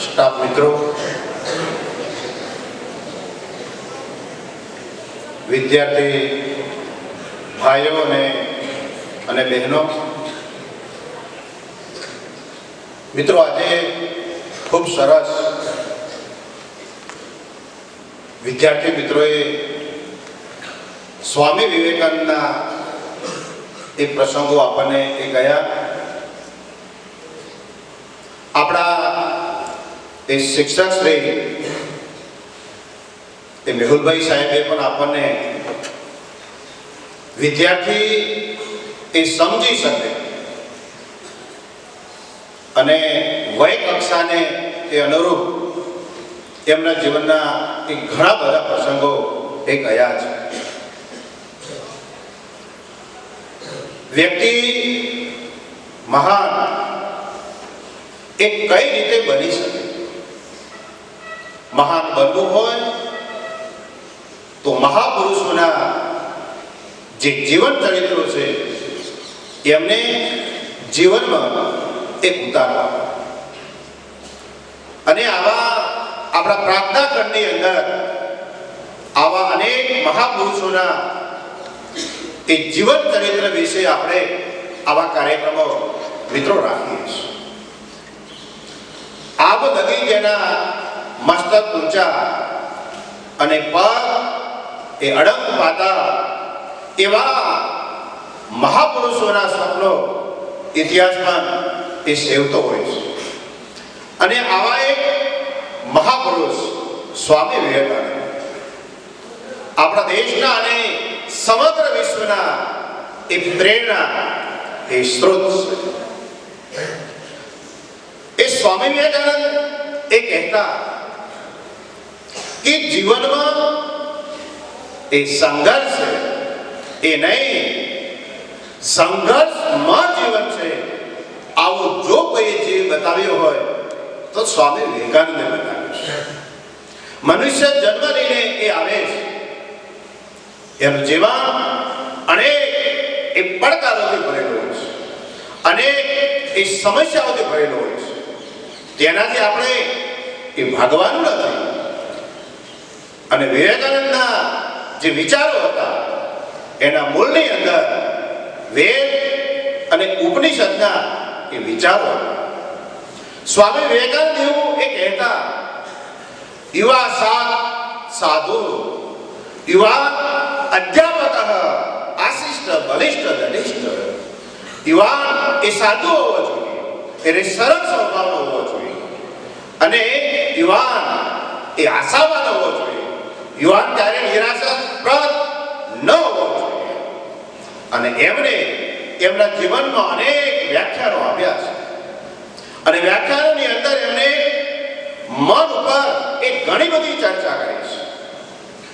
Staff મિત્રો વિદ્યાર્થી ભાઈઓ અને બહેનો. મિત્રો, આજે ખૂબ સરસ વિદ્યાર્થી મિત્રોએ સ્વામી વિવેકાનંદના એ પ્રસંગો આપણને એ ગયા આપણા એ શિક્ષક શ્રી એ મેહુલભાઈ સાહેબે પણ આપણને વિદ્યાર્થી એ સમજી શકે અને વય કક્ષાને એ અનુરૂપ એમના જીવનના એ ઘણા બધા પ્રસંગો એ કયા છે. વ્યક્તિ મહાન એ કઈ રીતે બની શકે? મહાન બનવું હોય, તો મહાપુરુષોના જે જીવન ચરિત્રો છે, એમને જીવનમાં એક ઉતારવા. અને આવા આપણા પ્રાર્થના ખંડની અંદર આવા અનેક મહાપુરુષોના એ જીવન ચરિત્ર વિશે આપણે આવા કાર્યક્રમો મિત્રો રાખીએ છીએ. આ બધી જેના મસ્તક ઊંચા અને પગ એ અડંગ પાતા એવા મહાપુરુષોના સ્વપ્નો ઇતિહાસમાં એ સેવતો હોય છે. અને આવા એક મહાપુરુષ સ્વામી વિવેકાનંદ. આપણા દેશના અને સમગ્ર વિશ્વના એ પ્રેરણા એ સ્ત્રોત એ સ્વામી વિવેકાનંદ એ કહેતા કે જીવનમાં એ સંઘર્ષ છે. એ નહીં, સંઘર્ષમાં જીવન છે. આવું જો કોઈ જે બતાવ્યો હોય, તો સ્વામી વિવેકાનંદે બતાવ્યું છે. મનુષ્ય જન્મ લઈને એ આવે છે. એનું જીવન અનેક એ પડકારોથી ભરેલું હોય છે. અનેક એ સમસ્યાઓથી ભરેલું હોય છે. તેનાથી આપણે એ ભાગવાનું નથી. અને વિવેકાનંદના જે વિચારો હતા, એના મૂળની અંદર વેદ અને ઉપનિષદના એ વિચારો સ્વામી વિવેકાનંદ એવું એ કહેતા, યુવા સાત સાધુ, યુવા અધ્યાપક, આશિષ્ટ બલિષ્ઠ દનિષ્ઠ યુવાન એ સાધુ હોવો જોઈએ, એને સરળ સ્વભાવનો હોવો જોઈએ, અને યુવાન એ આશાવાદ હોવો જોઈએ. યુવાન ત્યારે નિરાશાપ્રદ ન હોવો જોઈએ. અને એમને એમના જીવનમાં અનેક વ્યાખ્યાનો આપ્યા છે. અને વ્યાખ્યાનોની અંદર એમને મન ઉપર એક ઘણી બધી ચર્ચા કરી છે.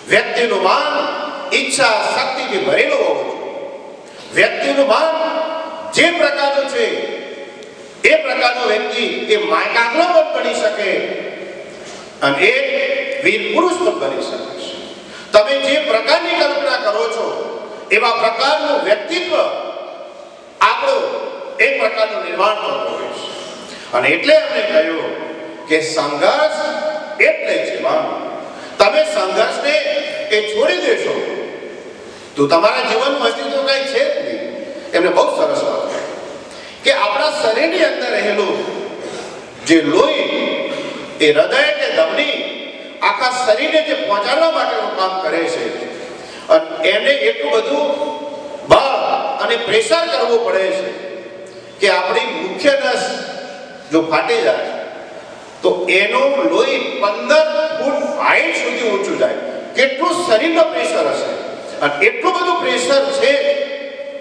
વ્યક્તિનું મન ઈચ્છા શક્તિથી ભરેલું હોવું જોઈએ. વ્યક્તિનું મન જે પ્રકારનું છે, એ પ્રકારનો વ્યક્તિ એ માયકાગ્ર પણ બની શકે અને એક વીર પુરુષ પણ બની શકે. તમે જે પ્રકારની કલ્પના કરો છો, એવા પ્રકારનું વ્યક્તિત્વ આપણું એ પ્રકારનું નિર્માણ થતું હોય છે. અને એટલે એમણે કહ્યું કે સંઘર્ષ એટલે જીવન. તમે સંઘર્ષને એ છોડી દેશો. તો તમારા જીવનમાં અસ્તિત્વ કઈ છે જ નહીં. એમને બહુ સરસ વાત કે આપણા શરીરની અંદર રહેલું જે લોહી, એ હૃદય કે ધમની આખા શરીરને જે પહોંચાડવા માટેનું કામ કરે છે. અને એને એટલું બધું બળ અને પ્રેશર કરવું પડે છે કે આપણી મુખ્ય નસ જો ફાટી જાય, તો એનું લોહી પંદર ફૂટ હાઈટ સુધી ઊંચું જાય. કેટલું શરીરનો પ્રેશર હશે? અને એટલું બધું પ્રેશર છે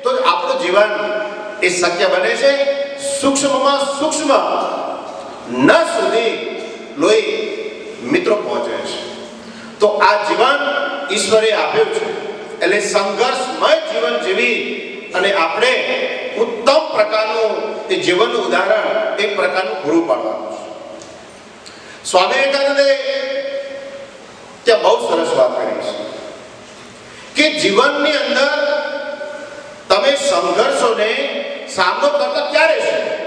તો આપણું જીવન એ શક્ય બને છે. સૂક્ષ્મમાં સૂક્ષ્મ ન સુધી લોહી મિત્રો પહોંચે છે. તો આ જીવન ઈશ્વરે આપ્યું છે. એટલે સંઘર્ષમય જીવન જીવી અને આપણે ઉત્તમ પ્રકારનું એ જીવનનું ઉદાહરણ એક પ્રકારનું પૂરું પાડવાનું છે. સ્વામી વિવેકાનંદે ત્યાં બહુ સરસ વાત કરી છે. કે જીવનની અંદર તમે સંઘર્ષોને સામનો કરતા ક્યારે છે?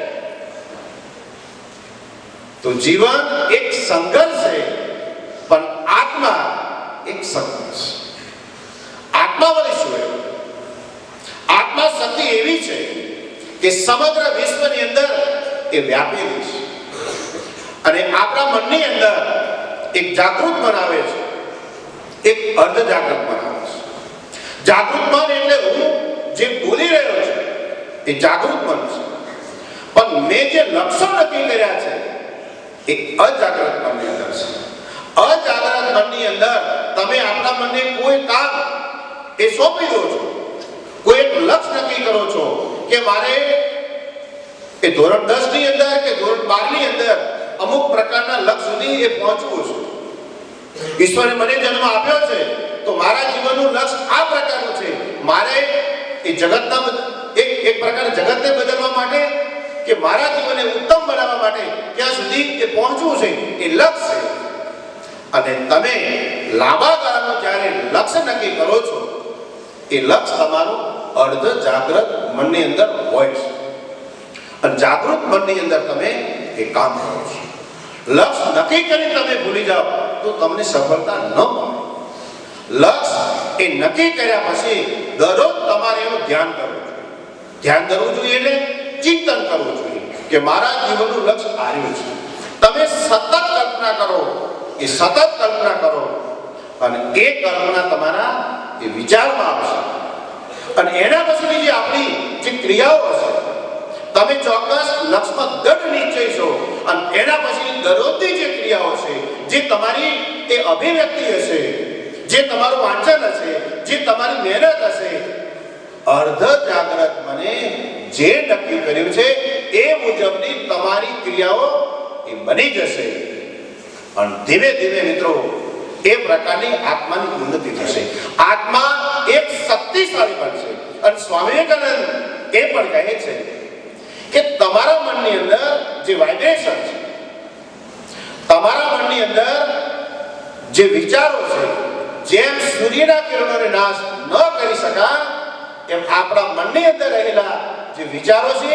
તો જીવન એક સંઘર્ષ છે, પણ આત્મા એક સંઘર્ષ આત્મા વળી શું આત્મા શક્તિ એવી છે કે સમગ્ર વિશ્વની અંદર એ વ્યાપેલી છે. અને આપણા મનની અંદર એક જાગૃત બનાવે છે, એક અર્ધ જાગૃત બનાવે છે. જાગૃત મન એટલે હું જે બોલી રહ્યો છું એ જાગૃત મન છે. પણ મેં જે લક્ષણ નક્કી કર્યા છે એ અજાગ્રત મનની અંદર છે. અજાગ્રત મનની અંદર તમે આપણા મનને કોઈ કામ એ સોંપી દો છો, કોઈ એક લક્ષ્ય નક્કી કરો છો કે મારે એ ધોરણ દસની અંદર કે ધોરણ બારની અંદર અમુક પ્રકારના લક્ષ્ય સુધી એ પહોંચવું છે. ઈશ્વરે મને જન્મ આપ્યો છે, તો મારા જીવનનું લક્ષ્ય આ પ્રકારનું છે. મારે એ જગતના એક એક પ્રકારે જગતને બદલવા માટે કે મારા જીવનને ઉત્તમ બનાવવા માટે ત્યાં સુધી કે પહોંચવું છે એ લક્ષ્ય છે. અને તમે લાંબા ગાળાનો જ્યારે લક્ષ્ય નક્કી કરો છો, એ લક્ષ્ય તમારું અર્ધ જાગૃત મનની અંદર હોય છે. અને જાગૃત મનની અંદર તમે એ કામ કરો છો. લક્ષ્ય નક્કી કરી તમે ભૂલી જાઓ તો તમને સફળતા ન મળે. લક્ષ્ય એ નક્કી કર્યા પછી દરરોજ તમારે એનું ધ્યાન કરવું ધ્યાન કરવું જોઈએ એટલે ચિંતન કે મારા જીવનનું લક્ષ્ય આવ્યું છે. તમે સતત કલ્પના કરો, એ સતત કલ્પના કરો, અને એ કલ્પના તમારા એ વિચારમાં આવશે. અને એના પછીની જે આપણી જે ક્રિયાઓ હશે, તમે ચોક્કસ લક્ષ્યમાં દઢ નિશ્ચય છો, અને એના પછી દરરોજની જે ક્રિયાઓ છે, જે તમારી એ અભિવ્યક્તિ હશે, જે તમારું વાંચન હશે, જે તમારી મહેનત હશે અર્ધ જાગ્રત મને જે નક્કી કર્યું છે એ મુજબની તમારી ક્રિયાઓ એ બની જશે. અને ધીમે ધીમે મિત્રો, એ પ્રકારની આત્માની ઉન્નતિ થશે. આત્મા એક શક્તિશાળી બનશે અને સ્વામી વિવેકાનંદ એ પણ કહે છે કે તમારા મનની અંદર જે વાઇબ્રેશન છે, તમારા મનની અંદર જે વિચારો છે, જેમ સૂર્યના કિરણોને નાશ ન કરી શકા એમ આપણા મનની અંદર રહેલા જે વિચારો છે,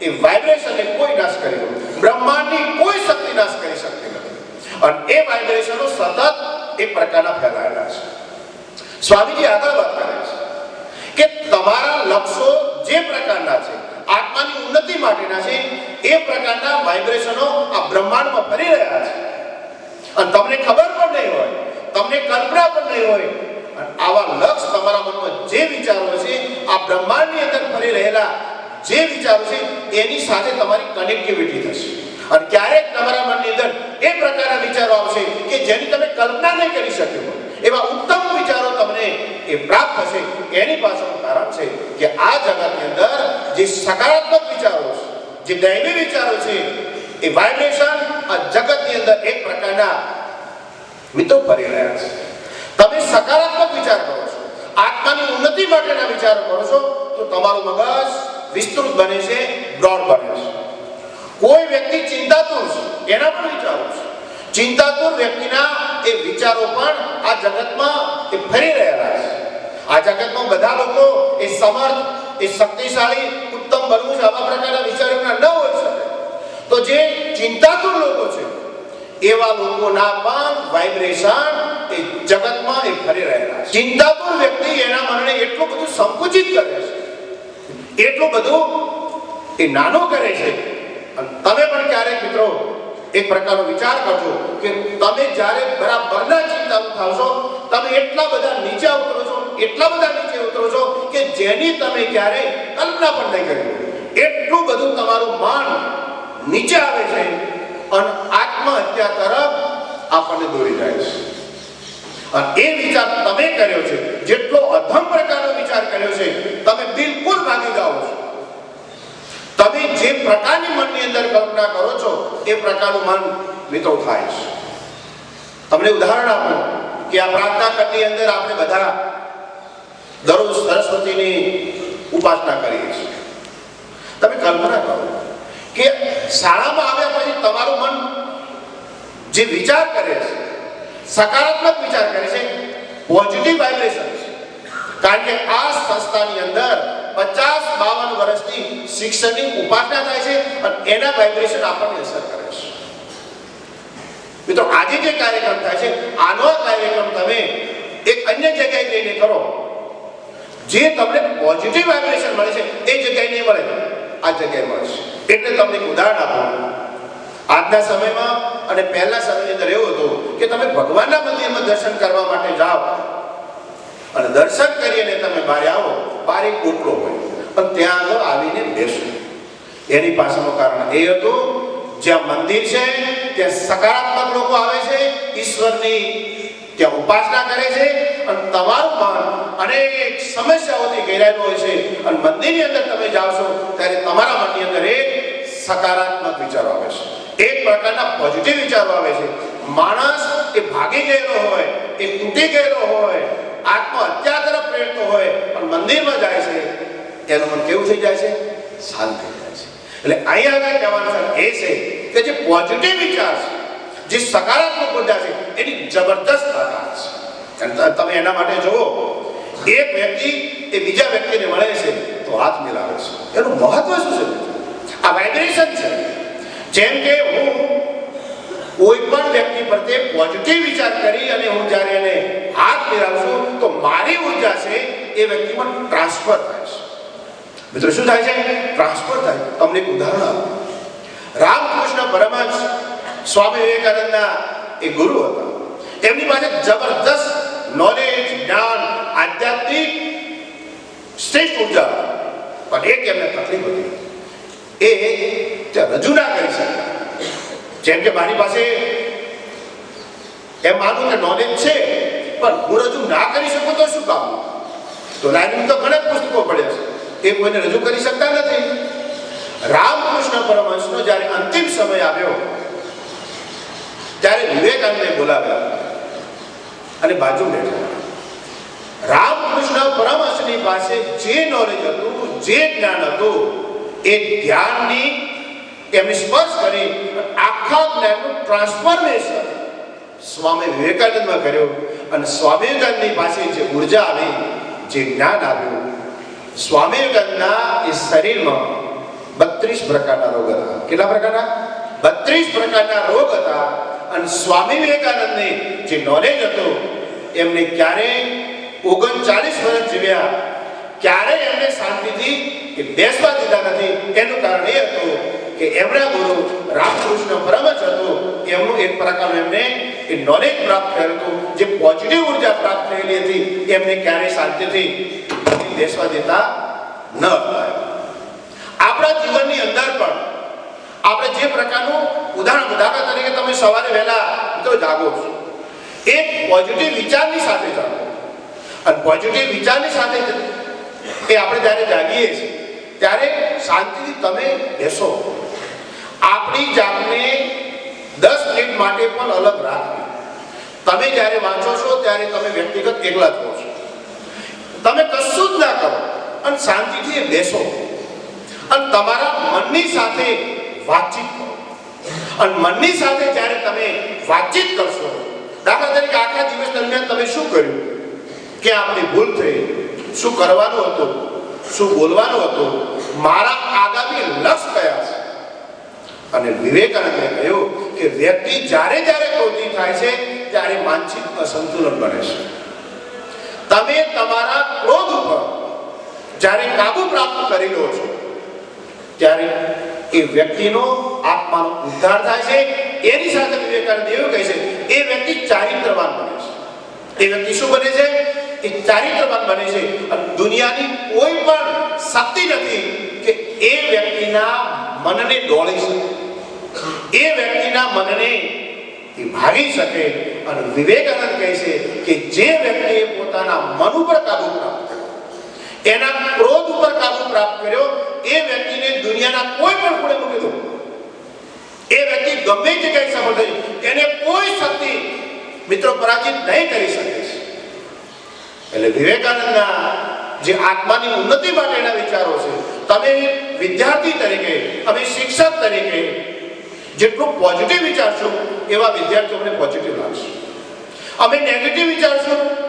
એ વાઇબ્રેશનને કોઈ નાશ કરી દો બ્રહ્માંડની કોઈ શક્તિ નાશ કરી શકતી નથી. અને એ વાઇબ્રેશનો સતત એ પ્રકારના ફેલાયેલા છે. સ્વામીજી આગળ વાત કરે છે કે તમારા લક્ષ્યો જે પ્રકારના છે, આત્માની ઉન્નતિ માટેના છે, એ પ્રકારના વાઇબ્રેશનો આ બ્રહ્માંડમાં ફરી રહ્યા છે. અને તમને ખબર પણ નહીં હોય, તમને કલ્પના પણ નહીં હોય આવા લક્ષ્ય તમારા મનમાં જે વિચારો છે આ બ્રહ્માંડની અંદર ફરી રહેલા જે વિચારો છે, એની સાથે તમારી કનેક્ટિવિટી થશે. અને ક્યારેક તમારા મનની અંદર એ પ્રકારના વિચારો આવશે કે જેની તમે કલ્પના નહીં કરી શક્યો એવા ઉત્તમ વિચારો તમને એ પ્રાપ્ત થશે. એની પાછળનું કારણ છે કે આ જગતની અંદર જે સકારાત્મક વિચારો છે, જે દૈવી વિચારો છે, એ વાઇબ્રેશન આ જગતની અંદર એક પ્રકારના મિત્રો ફરી રહ્યા છે. તમે સકારાત્મક વિચાર કરો છો. આત્માની ઉન્નતિ માટેના વિચારો કરો છો, તો તમારું મગજ વિસ્તૃત બને છે બ્રોડ બને છે. કોઈ વ્યક્તિ ચિંતાતુર છે, એના પણ વિચારો છે. ચિંતાતુર વ્યક્તિના એ વિચારો પણ આ જગતમાં એ ફરી રહેલા છે. આ જગતમાં બધા લોકો એ સમર્થ, એ શક્તિશાળી, ઉત્તમ બનવું છે, આવા પ્રકારના વિચારો ન હોય શકે. તો જે ચિંતાતુર લોકો છે, એવા લોકોના પણ વાઇબ્રેશન એ છે ચિંતાતુર વ્યક્તિ એના મનને એટલું બધું સંકુચિત કરે છે. એટલું બધું એ નાનો કરે છે. તમે પણ ક્યારેક મિત્રો એક પ્રકારનો વિચાર કરજો કે તમે જ્યારે બરાબરના ચિંતાનું થાવશો તમે એટલા બધા નીચે ઉતરો છો, એટલા બધા નીચે ઉતરો છો કે જેની તમે ક્યારેય કલ્પના પણ નહીં કરી એટલું બધું તમારું માન નીચે આવે છે અને આત્મહત્યા તરફ આપણને દોરી જાય છે. અને એ વિચાર તમે કર્યો છે. જેટલો અધમ પ્રકારનો વિચાર કર્યો છે, તમે બિલકુલ ભાગી જાઓ છો. તમે જે પ્રકારની મનની અંદર કલ્પના કરો છો, એ પ્રકારનું મન મિત્રો થાય છે. તમને ઉદાહરણ આપું કે આ પ્રાર્થના કરની અંદર આપણે બધા દરરોજ સરસ્વતીની ઉપાસના કરીએ છીએ. તમે કલ્પના કરો કે શાળામાં આવ્યા પછી તમારું મન જે વિચાર કરે છે સકારાત્મક વિચાર કરે છે. પોઝિટિવ વાઇબ્રેશન કારણ કે આ સંસ્થાની અંદર પચાસ બાવન વર્ષથી શિક્ષણની ઉપાસના થાય છે અને એના વાઇબ્રેશન આપણને અસર કરે છે. મિત્રો, આજે જે કાર્યક્રમ થાય છે, આનો કાર્યક્રમ તમે એક અન્ય જગ્યાએ જઈને કરો. જે તમને પોઝિટિવ વાઇબ્રેશન મળે છે, એ જગ્યાએ નહીં મળે. આ જગ્યાએ મળશે એટલે તમને એક ઉદાહરણ આપું. આજના સમયમાં અને પહેલા સમયની અંદર એવું હતું કે તમે ભગવાનના મંદિરમાં દર્શન કરવા માટે જાઓ. અને દર્શન કરી અને તમે બહાર આવો બહાર એક હોય. પણ ત્યાં આગળ આવીને બેસો. એની પાછળનું કારણ એ હતું, જ્યાં મંદિર છે, ત્યાં સકારાત્મક લોકો આવે છે, ઈશ્વરની ત્યાં ઉપાસના કરે છે, અને તમારું મન અનેક સમસ્યાઓથી ઘેરાયેલું હોય છે. અને મંદિરની અંદર તમે જાઓ છો, ત્યારે તમારા મનની અંદર એક સકારાત્મક વિચારો આવે છે. એક પ્રકારના પોઝિટિવ વિચારો આવે છે. માણસ એ ભાગી ગયેલો હોય, એ તૂટી ગયેલો હોય આત્મહત્યા તરફ પ્રેરતો હોય, પણ મંદિરમાં જાય છે એનું મન કેવું થઈ જાય છે? શાંત થઈ જાય છે. એટલે અહીંયા આગળ કહેવાનો સર એ છે કે જે પોઝિટિવ વિચાર છે, જે સકારાત્મક ઊર્જા છે, એની જબરદસ્ત તાકાત છે. તમે એના માટે જુઓ, એક વ્યક્તિ એ બીજા વ્યક્તિને મળે છે તો હાથ મિલાવે છે એનું મહત્વ શું છે આ વાઇબ્રેશન છે જેમ કે હું કોઈ પણ વ્યક્તિ પ્રત્યે પોઝિટિવ વિચાર કરી અને હું જ્યારે એને હાથ મિલાવું છું તો મારી ઊર્જા છે એ વ્યક્તિમાં ટ્રાન્સફર થાય છે. મિત્રો શું થાય છે? ટ્રાન્સફર થાય તમને એક ઉદાહરણ આપું. રામકૃષ્ણ પરમહંસ, સ્વામી વિવેકાનંદના એ ગુરુ હતા. એમની પાસે જબરદસ્ત નોલેજ જ્ઞાન, આધ્યાત્મિક શ્રેષ્ઠ ઊર્જા હતી. પણ એક એમને તકલીફ હતી. એ તે રજૂ ના કરી શકતા જેમ કે મારી પાસે એમ માનું કે નોલેજ છે, પણ હું રજૂ ના કરી શકું તો શું કામ? તો લાઈનમાં તો ઘણા પુસ્તકો પડ્યા છે. એ કોઈને રજૂ કરી શકતા નથી. રામકૃષ્ણ પરમહંસનો જ્યારે અંતિમ સમય આવ્યો, ત્યારે વિવેકાનંદે બોલાવ્યા અને બાજુ બેઠા. રામકૃષ્ણ પરમહંસની પાસે જે નોલેજ હતું, જે જ્ઞાન હતું, એ ધ્યાનની એમને સ્પર્શ કરી આખા જ્ઞાનનું ટ્રાન્સફોર્મેશન સ્વામી વિવેકાનંદમાં કર્યો અને સ્વામી વિવેકાનંદની પાસે જે ઊર્જા આવી, જે જ્ઞાન આવ્યું સ્વામી વિવેકાનંદના એ શરીરમાં બત્રીસ પ્રકારના રોગ હતા. કેટલા પ્રકારના? બત્રીસ પ્રકારના રોગ હતા અને સ્વામી વિવેકાનંદને જે નોલેજ હતું, એમને ક્યારેય ઓગણચાલીસ વર્ષ જીવ્યા ક્યારેય એમને શાંતિથી બેસવા દીધા નથી, એનું કારણ એ હતું કે એમના ગુરુ રામકૃષ્ણ પરમચ હતું, એમનું એક પ્રકારનું એમને એ નોલેજ પ્રાપ્ત થયું હતું, જે પોઝિટિવ ઊર્જા પ્રાપ્ત થયેલી હતી, એમને ક્યારેય શાંતિથી બેસવા દેતા ન હતા. આપણા જીવનની અંદર પણ આપણે જે પ્રકારનું ઉદાહરણ દાખલા તરીકે તમે સવારે વહેલા મિત્રો જાગો છો, એક પોઝિટિવ વિચારની સાથે જાગો. અને પોઝિટિવ વિચારની સાથે એ આપણે જ્યારે જાગીએ છીએ, ત્યારે શાંતિથી તમે બેસો. આપણી જાતને દસ મિનિટ માટે પણ અલગ રાખવી. તમે જ્યારે વાંચો છો, ત્યારે તમે વ્યક્તિગત એકલા જ છો. તમે કશું જ ના કરો અને શાંતિથી બેસો. અને તમારા મનની સાથે વાતચીત કરો. અને મનની સાથે જ્યારે તમે વાતચીત કરશો, દાખલા તરીકે આખા દિવસ દરમિયાન તમે શું કર્યું? કે આપણી ભૂલ થઈ. શું કરવાનું હતું? શું બોલવાનું હતું? મારા આગામી લક્ષ્ય કયા અને વિવેકાનંદે કહ્યું કે વ્યક્તિ જ્યારે જ્યારે ક્રોધી થાય છે, ત્યારે માનસિક અસંતુલન બને છે. તમે તમારા ક્રોધ ઉપર જ્યારે કાબુ પ્રાપ્ત કરી લો છો, ત્યારે એ વ્યક્તિનો આત્માનો ઉદ્ધાર થાય છે. એની સાથે વિવેકાનંદ એવું કહે છે, એ વ્યક્તિ ચારિત્રવાન બને છે. એ વ્યક્તિ શું બને છે? એ ચારિત્રવાન બને છે. દુનિયાની કોઈ પણ શક્તિ નથી કે એ વ્યક્તિના મનને ડોળી શકે એ વ્યક્તિના મનને ભાગી શકે અને વિવેકાનંદ કહે છે કે જે વ્યક્તિએ પોતાના મન ઉપર કાબુ પ્રાપ્ત કર્યો, એના ક્રોધ ઉપર કાબુ પ્રાપ્ત કર્યો, એ વ્યક્તિને દુનિયાના કોઈ પણ ખૂણે મૂકી દો. એ વ્યક્તિ ગમે કઈ સફળ થઈ એને કોઈ શક્તિ, મિત્રો, પરાજિત નહીં કરી શકે છે. એટલે વિવેકાનંદના જે આત્માની ઉન્નતિ માટેના વિચારો છે, તમે વિદ્યાર્થી તરીકે, તમે શિક્ષક તરીકે જેટલું પોઝિટિવ વિચારશો એવા વિદ્યાર્થીઓને પોઝિટિવ લાગશે અમે નેગેટિવ વિચારશું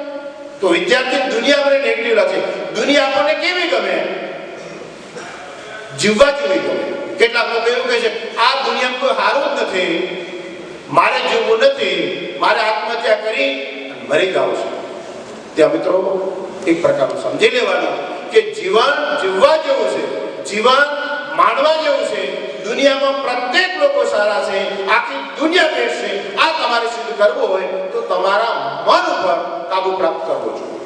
તો વિદ્યાર્થી દુનિયા મને નેગેટિવ લાગશે દુનિયા આપણને કેવી ગમે? જીવવા જેવી ગમે. કેટલાક લોકો એવું કહે છે, આ દુનિયામાં કોઈ સારું જ નથી. મારે જીવવું નથી. મારે આત્મહત્યા કરી મરી જાઉં છું. ત્યાં મિત્રો, એક પ્રકારનું સમજી લેવાનું કે જીવન જીવવા જેવું છે. જીવન માણવા જેવું છે. દુનિયામાં પ્રત્યેક લોકો સારા છે, આખી દુનિયા છે, આ તમારે સિદ્ધ કરવું હોય તો તમારા મન ઉપર કાબુ પ્રાપ્ત કરવો જોઈએ.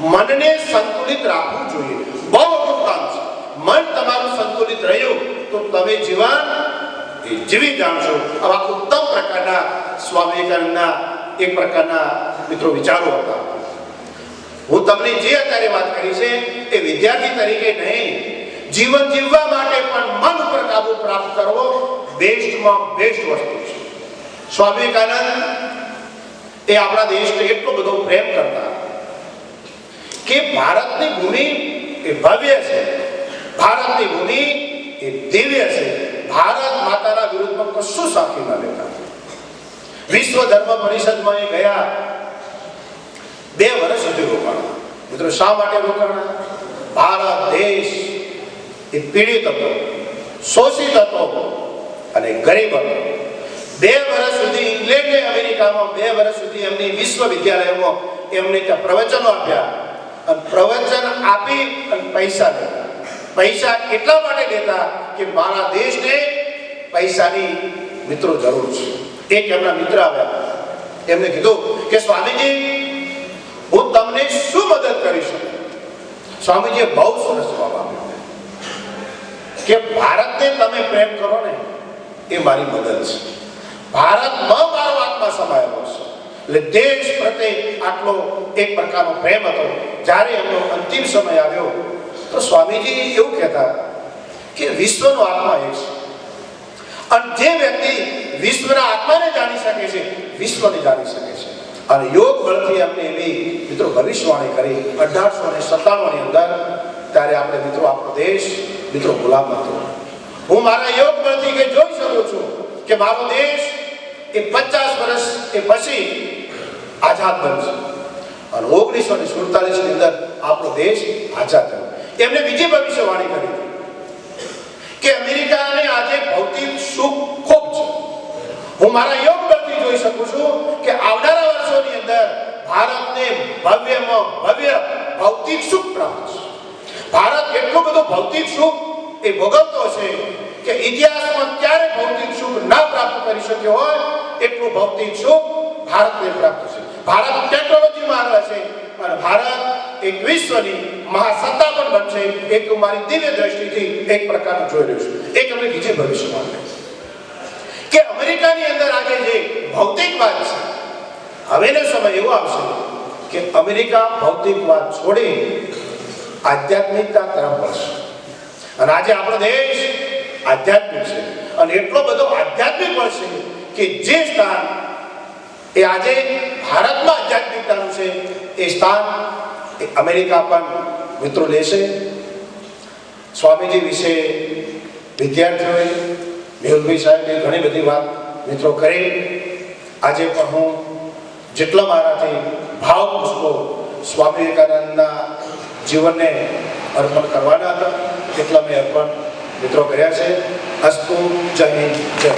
મનને સંતુલિત રાખવું જોઈએ. બહુ મોટું છે. મન તમારું સંતુલિત રહ્યું તો તમે જીવન જીવી જાણશો. આવા ઉત્તમ પ્રકારના સ્વામી વિવેકાનંદના એક પ્રકારના મિત્રો વિચારો હતા. હું તમને જે અત્યારે વાત કરી છે એ વિદ્યાર્થી તરીકે નહીં, જીવન જીવવા માટે પણ મન કાબુ પ્રાપ્ત કરવો બેસ્ટમાં બેસ્ટ વસ્તુ છે સ્વામી વિવેકાનંદ એ આપણા દેશને એટલો બધો પ્રેમ કરતા કે ભારતની ભૂમિ એ ભવ્ય છે ભારતની ભૂમિ એ દિવ્ય છે ભારત માતાના વિરુદ્ધમાં કશું સાખી ન લેતા વિશ્વ ધર્મ પરિષદમાં એ ગયા બે વર્ષ સુધી રોકાણા મિત્રો શા માટે રોકાણા ભારત દેશ એ પીડિત હતો શોષિત હતો અને ગરીબ હતો. બે વર્ષ સુધી ઇંગ્લેન્ડે અમેરિકામાં બે વર્ષ સુધી એમની વિશ્વવિદ્યાલયોમાં એમને ત્યાં પ્રવચનો આપ્યા. અને પ્રવચન આપી અને પૈસા પૈસા એટલા માટે દેતા કે મારા દેશને પૈસાની મિત્રો જરૂર છે. એક એમના મિત્ર આવ્યા. એમને કીધું કે સ્વામીજી, હું તમને શું મદદ કરી શકું? સ્વામીજીએ બહુ સરસ જવાબ આપ્યો. કે ભારતને તમે પ્રેમ કરો ને, એ મારી મદદ છે. ભારતમાં મારો આત્મા સમાયેલો છે. એટલે દેશ પ્રત્યે આટલો એક પ્રકારનો પ્રેમ હતો. જ્યારે એમનો અંતિમ સમય આવ્યો, તો સ્વામીજી એવું કહેતા કે વિશ્વનો આત્મા એ છે. અને જે વ્યક્તિ વિશ્વના આત્માને જાણી શકે છે, વિશ્વને જાણી શકે છે. અને યોગ બળથી એમને એવી મિત્રો ભવિષ્યવાણી કરી અઢારસો ને સત્તાણુંની અંદર ત્યારે આપણે મિત્રો આપણો દેશ, મિત્રો ગુલામ હતો. હું મારા યોગ બળથી કે જોઈ શકું છું કે મારો દેશ એ પચાસ વર્ષ એ પછી આઝાદ બનશે. અને ઓગણીસો ને સુડતાલીસની અંદર આપણો દેશ આઝાદ થયો. એમને બીજી ભવિષ્યવાણી કરી કે અમેરિકાને આજે ભૌતિક સુખ ખૂબ છે. હું મારા યોગ પરથી જોઈ શકું છું કે આવનારા વર્ષોની અંદર ભારતને ભવ્યમાં ભવ્ય ભૌતિક સુખ એટલું બધું ભૌતિક સુખ એ ભોગવતો છે કે ઇતિહાસમાં ક્યારે ભૌતિક સુખ ના પ્રાપ્ત કરી શક્યો હોય, એટલું ભૌતિક સુખ ભારતને પ્રાપ્ત છે ભારત ટેકનોલોજીમાં આગળ છે પણ ભારત એક વિશ્વની મહાસત્તા પણ બનશે. એક મારી દિવ્ય દ્રષ્ટિથી એક પ્રકારનું જોઈ રહ્યું છું. એક અમે બીજે ભવિષ્યમાં કે અમેરિકાની અંદર આજે જે ભૌતિકવાદ છે, હવેનો સમય એવો આવશે કે અમેરિકા ભૌતિકવાદ છોડી આધ્યાત્મિકતા તરફ વળશે. અને આજે આપણો દેશ આધ્યાત્મિક છે. અને એટલો બધો આધ્યાત્મિક વળશે કે જે સ્થાન એ આજે ભારતમાં આધ્યાત્મિકતાનું છે, એ સ્થાન એ અમેરિકા પણ મિત્રો લેશે. સ્વામીજી વિશે વિદ્યાર્થીઓએ, મેહુલભાઈ સાહેબે ઘણી બધી વાત મિત્રો કરી. આજે પણ હું જેટલા મારાથી ભાવ પુષ્પો સ્વામી વિવેકાનંદના જીવનને અર્પણ કરવાના હતા. એટલા મેં અર્પણ મિત્રો કર્યા છે. અસ્તુ જય હિન્દ. જય.